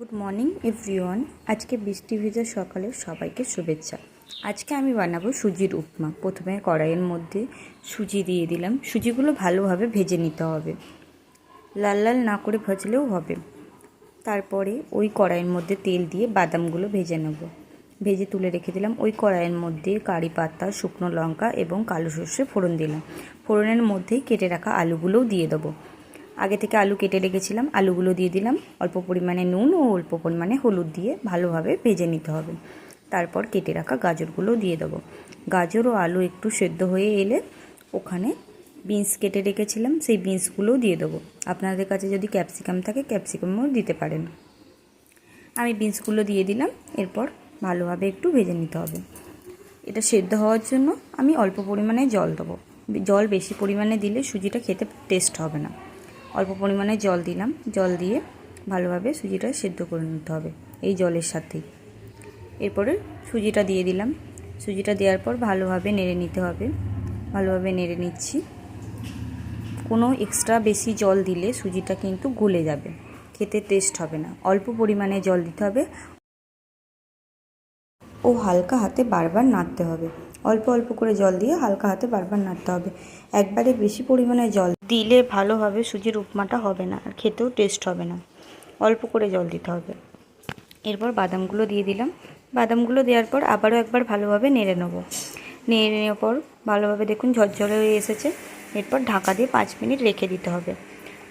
Good morning, everyone. আজকে বৃষ্টি ভেজা সকালে সবাইকে শুভেচ্ছা। আজকে আমি বানাবো সুজির উপমা। প্রথমে কড়াইয়ের মধ্যে সুজি দিয়ে দিলাম। সুজিগুলো ভালোভাবে ভেজে নিতে হবে। লাল লাল না করে ভাজলেও হবে। তারপরে ওই কড়াইয়ের মধ্যে তেল দিয়ে বাদামগুলো ভেজে নেব। ভেজে তুলে রেখে দিলাম। ওই কড়াইয়ের মধ্যে কারি পাতা, শুকনো লঙ্কা এবং কালো সর্ষে ফোড়ন দিলাম। ফোড়নের মধ্যেই কেটে রাখা আলুগুলোও দিয়ে দেবো। আগে থেকে আলু কেটে রেখেছিলাম, আলুগুলো দিয়ে দিলাম। অল্প পরিমাণে নুন ও অল্প পরিমাণে হলুদ দিয়ে ভালোভাবে ভেজে নিতে হবে। তারপর কেটে রাখা গাজরগুলো দিয়ে দেবো। গাজর ও আলু একটু সেদ্ধ হয়ে এলে ওখানে বিনস কেটে রেখেছিলাম, সেই বিনসগুলোও দিয়ে দেবো। আপনাদের কাছে যদি ক্যাপসিকাম থাকে, ক্যাপসিকামও দিতে পারেন। আমি বিনসগুলো দিয়ে দিলাম, এরপর ভালোভাবে একটু ভেজে নিতে হবে। এটা সেদ্ধ হওয়ার জন্য আমি অল্প পরিমাণে জল দেবো। জল বেশি পরিমাণে দিলে সুজিটা খেতে টেস্ট হবে না। অল্প পরিমাণে জল দিলাম। জল দিয়ে ভালোভাবে সুজিটা সেদ্ধ করে নিতে হবে এই জলের সাথেই। এরপরে সুজিটা দিয়ে দিলাম। সুজিটা দেওয়ার পর ভালোভাবে নেড়ে নিতে হবে। ভালোভাবে নেড়ে নিচ্ছি। কোনো এক্সট্রা বেশি জল দিলে সুজিটা কিন্তু গলে যাবে। খেতে টেস্ট হবে না। অল্প পরিমাণে জল দিতে হবে। ও হালকা হাতে বারবার নাড়তে হবে। অল্প অল্প করে জল দিয়ে হালকা হাতে বারবার নাড়তে হবে। একবারে বেশি পরিমাণে জল দিলে ভালোভাবে সুজির উপমাটা হবে না আর খেতেও টেস্ট হবে না। অল্প করে জল দিতে হবে। এরপর বাদামগুলো দিয়ে দিলাম। বাদামগুলো দেওয়ার পর আবারও একবার ভালোভাবে নেড়ে নেব। নেড়ে নেওয়ার পর ভালোভাবে দেখুন ঝরঝরে হয়ে এসেছে। এরপর ঢাকা দিয়ে পাঁচ মিনিট রেখে দিতে হবে।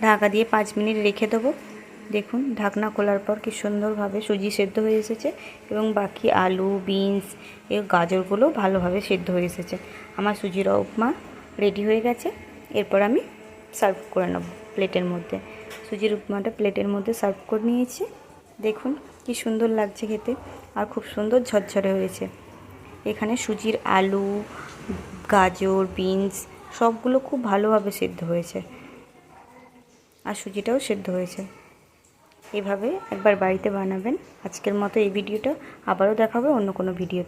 ঢাকা দিয়ে পাঁচ মিনিট রেখে দেবো। দেখুন, ঢাকনা খোলার পর কি সুন্দরভাবে সুজি সেদ্ধ হয়ে এসেছে এবং বাকি আলু, বিনস, এ গাজরগুলো ভালোভাবে সেদ্ধ হয়ে এসেছে। আমার সুজির উপমা রেডি হয়ে গেছে। এরপর আমি সার্ভ করে নেব প্লেটের মধ্যে। সুজির উপমাটা প্লেটের মধ্যে সার্ভ করে নিয়েছি। দেখুন, কি সুন্দর লাগছে খেতে আর খুব সুন্দর ঝরঝরে হয়েছে। এখানে সুজির আলু, গাজর, বিনস সবগুলো খুব ভালোভাবে সেদ্ধ হয়েছে। আর সুজিটাও সেদ্ধ হয়েছে। এভাবে একবার বাড়িতে বানাবেন। আজকের মতো এই ভিডিওটা আবারও দেখাবে অন্য কোনো ভিডিও